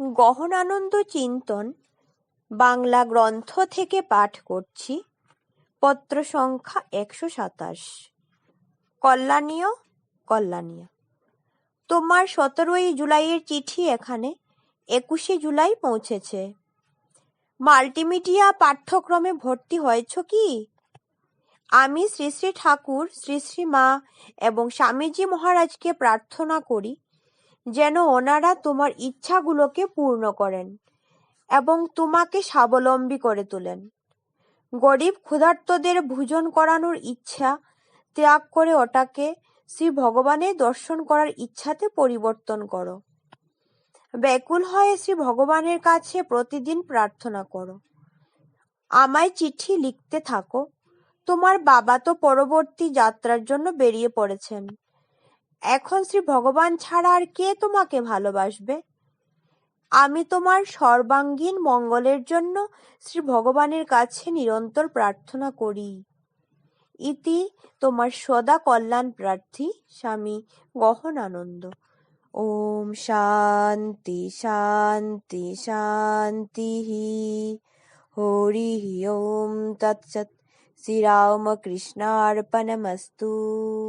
গহনানন্দ চিন্তন, বাংলা গ্রন্থ থেকে পাঠ করছি, পত্র সংখ্যা একশো সাতাশ। কল্যাণীয় কল্যাণীয়। তোমার সতেরোই জুলাইয়ের চিঠি এখানে, একুশে জুলাই পৌঁছেছে। মাল্টিমিডিয়া পাঠ্যক্রমে ভর্তি হয়েছ কি? আমি শ্রী শ্রী ঠাকুর, শ্রী শ্রী মা এবং স্বামীজি মহারাজকে প্রার্থনা করি যেন ওনারা তোমার ইচ্ছাগুলোকে পূর্ণ করেন এবং তোমাকে স্বাবলম্বী করে তোলেন। গরিব ক্ষুধার্তদের ভোজন করানোর ইচ্ছা ত্যাগ করে ওটাকে শ্রী ভগবানের দর্শন করার ইচ্ছাতে পরিবর্তন করো। ব্যাকুল হয়ে শ্রী ভগবানের কাছে প্রতিদিন প্রার্থনা করো। আমায় চিঠি লিখতে থাকো। তোমার বাবা তো পরবর্তী যাত্রার জন্য বেরিয়ে পড়েছেন। এখন শ্রী ভগবান ছাড়া আর কে তোমাকে ভালোবাসবে? আমি তোমার সর্বাঙ্গীন মঙ্গলের জন্য শ্রী ভগবানের কাছে নিরন্তর প্রার্থনা করি। ইতি তোমার সদা কল্যাণ প্রার্থী স্বামী গহনানন্দ। ওম শান্তি শান্তি শান্তি হরি ওম তৎসৎ। শ্রীরামকৃষ্ণার্পণমস্তু